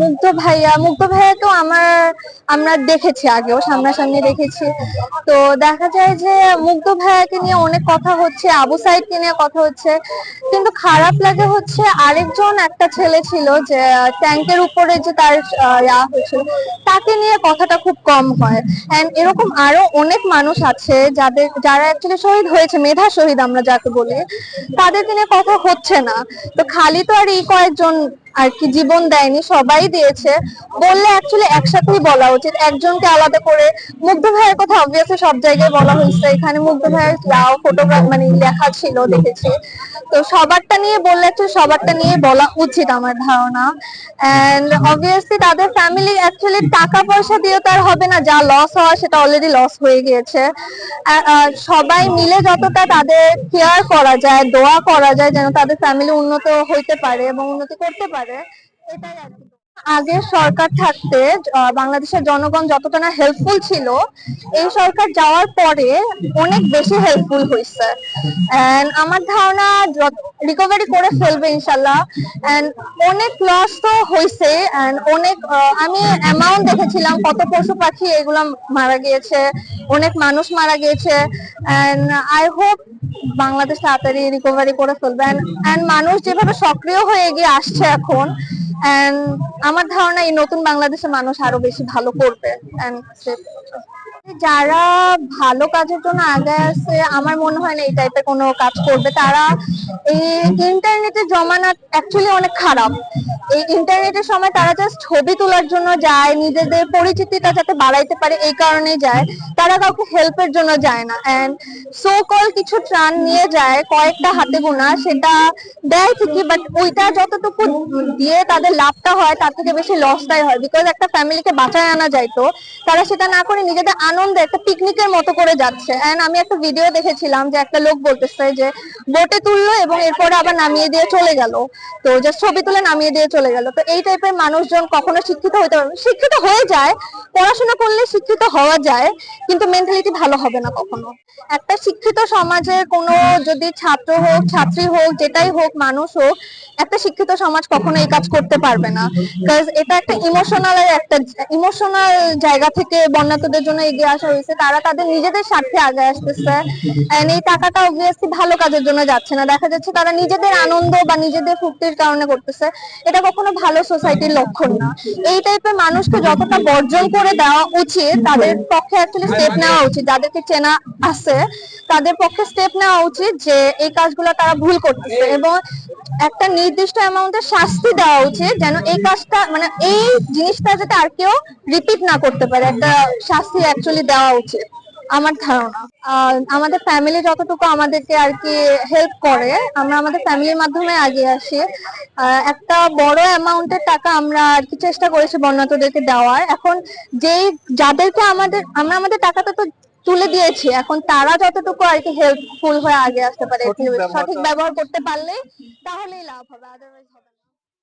মুগ্ধ ভাইয়া, মুগ্ধ ভাইয়াকেও আমার, আমরা দেখেছি আগেও, সামনাসামনি দেখেছি। তো দেখা যায় যে মুগ্ধ ভাইয়াকে নিয়ে অনেক কথা হচ্ছে, আবু সাইদকে নিয়ে কথা হচ্ছে, কিন্তু খারাপ লাগে হচ্ছে আরেকজন একটা ছেলে ছিল যে, ট্যাঙ্কের উপরে যে তার ইয়া হয়েছিল, তাকে নিয়ে কথাটা খুব কম হয়। অ্যান্ড এরকম আরও অনেক মানুষ আছে যাদের, যারা অ্যাকচুয়ালি শহীদ হয়েছে, মেধা শহীদ আমরা যাকে বলি, তাদেরকে নিয়ে কথা হচ্ছে না। তো খালি তো আর এই কয়েকজন আর কি জীবন দেয়নি, সবাই দিয়েছে। বললে অ্যাকচুয়ালি একসাথেই বলা উচিত। একজনকে আলাদা করে, মুগ্ধ ভাইয়ের কথা অবভিয়াসলি সব জায়গায় বলা হয়েছে। এখানে মুগ্ধ ভাইয়ের ফটোগ্রাফ মানে লেখা ছিল, দেখেছি। তো সবারটা নিয়ে বললে একটু সবারটা নিয়ে বলা উচিত আমার ধারণা। এন্ড অবভিয়াসলি তাদের ফ্যামিলি অ্যাকচুয়ালি টাকা পয়সা দিয়ে তার হবে না, যা লস হয় সেটা অলরেডি লস হয়ে গিয়েছে। সবাই মিলে যতটা তাদের কেয়ার করা যায়, দোয়া করা যায় যেন তাদের ফ্যামিলি উন্নত হইতে পারে এবং উন্নতি করতে পারে, এটাই আর কি। আগের সরকার থাকতে বাংলাদেশের জনগণ যতটা না হেল্পফুল ছিল, এই সরকার যাওয়ার পরে অনেক বেশি হেল্পফুল হয়েছে এন্ড আমার ধারণা রিকভারি করে ফেলবে ইনশাল্লাহ অনেক লস তো হয়েছে এন্ড অনেক আমি অ্যামাউন্ট দেখেছিলাম, কত পশু পাখি এগুলো মারা গিয়েছে, অনেক মানুষ মারা গিয়েছে। এন্ড আই হোপ বাংলাদেশ তাড়াতাড়ি রিকভারি করে ফেলবে। মানুষ যেভাবে সক্রিয় হয়ে এগিয়ে আসছে এখন আমার ধারণা এই নতুন বাংলাদেশের মানুষ আরও বেশি ভালো করবে যারা ভালো কাজের জন্য আগে আছে, আমার মনে হয় না এই টাইপের কোনো কাজ করবে। তারা এই ইন্টারনেটের জমানা অ্যাকচুয়ালি অনেক খারাপ। এই ইন্টারনেটের সময় তারা জাস্ট ছবি তোলার জন্য যায়, নিজেদের পরিচিতিটা যাতে বাড়াইতে পারে এই কারণেই যায়। তারা কাউকে হেল্পের জন্য যায় না। এন্ড সো কল কিছু ত্রাণ নিয়ে যায়, কয়েকটা হাতে গোনা, সেটা দেয় ঠিকই বাট ওইটা যতটুকু দিয়ে তাদের লাভটা হয়, তার থেকে বেশি লসটাই হয়। বিকজ একটা ফ্যামিলিকে বাঁচায় আনা যাইতো তারা সেটা না করে নিজেদের আনন্দে একটা পিকনিকের মতো করে যাচ্ছে। এন্ড আমি একটা ভিডিও দেখেছিলাম যে একটা লোক বলতেছে যে, বোটে তুললো এবং এরপরে আবার নামিয়ে দিয়ে চলে গেল। তো জাস্ট ছবি তুলে নামিয়ে দিয়ে চলে গেল। তো এই টাইপের মানুষজন কখনো শিক্ষিত হতে পারবে শিক্ষিত হয়ে যায়, পড়াশোনা করলে শিক্ষিত হওয়া যায়, কিন্তু মেন্টালিটি ভালো হবে না কখনো। একটা শিক্ষিত সমাজে কোনো যদি ছাত্র হোক, ছাত্রী হোক, যেটাই হোক, মানুষ হোক, একটা শিক্ষিত সমাজ কখনো এই কাজ করতে পারবে না। কাজ এটা একটা ইমোশনাল একটা ইমোশনাল জায়গা থেকে বন্যাতদের জন্য এগিয়ে আসা হয়েছে। তারা তাদের নিজেদের স্বার্থে আগে আসতেছে। এই টাকাটা অবভিয়াসলি ভালো কাজের জন্য যাচ্ছে না। দেখা যাচ্ছে তারা নিজেদের আনন্দ বা নিজেদের ফুর্তির কারণে করতেছে। এটা কখনো ভালো সোসাইটির লক্ষণ না। এই টাইপের মানুষকে যতটা বর্জন করে দেওয়া উচিত, তাদের পক্ষে অ্যাকচুয়ালি স্টেপ নেওয়া উচিত। যাদেরকে চেনা আছে, তাদের পক্ষে স্টেপ নেওয়া উচিত যে এই কাজগুলো তারা ভুল করতেছে। এবং একটা নির্দিষ্ট অ্যামাউন্টের শাস্তি দেওয়া উচিত যেন এই কাজটা মানে এই জিনিসটা যাতে আর কেউ রিপিট না করতে পারে একটা শাস্তি অ্যাকচুয়ালি দেওয়া উচিত আমার ধারণা। আমাদের ফ্যামিলি যতটুকু আমাদেরকে আর কি হেল্প করে আমরা আমাদের ফ্যামিলির মাধ্যমে এগিয়ে আসি। একটা বড় অ্যামাউন্টের টাকা আমরা আর কি চেষ্টা করেছি বন্যাতদেরকে দেওয়ার। এখন যেই যাদেরকে আমাদের আমরা আমাদের টাকাটা তো তুলে দিয়েছি এখন তারা যতটুকু আর কি হেল্পফুল হয়ে আগে আসতে পারে সঠিক ব্যবহার করতে পারলে তাহলেই লাভ হবে আদারওয়াইজ হবে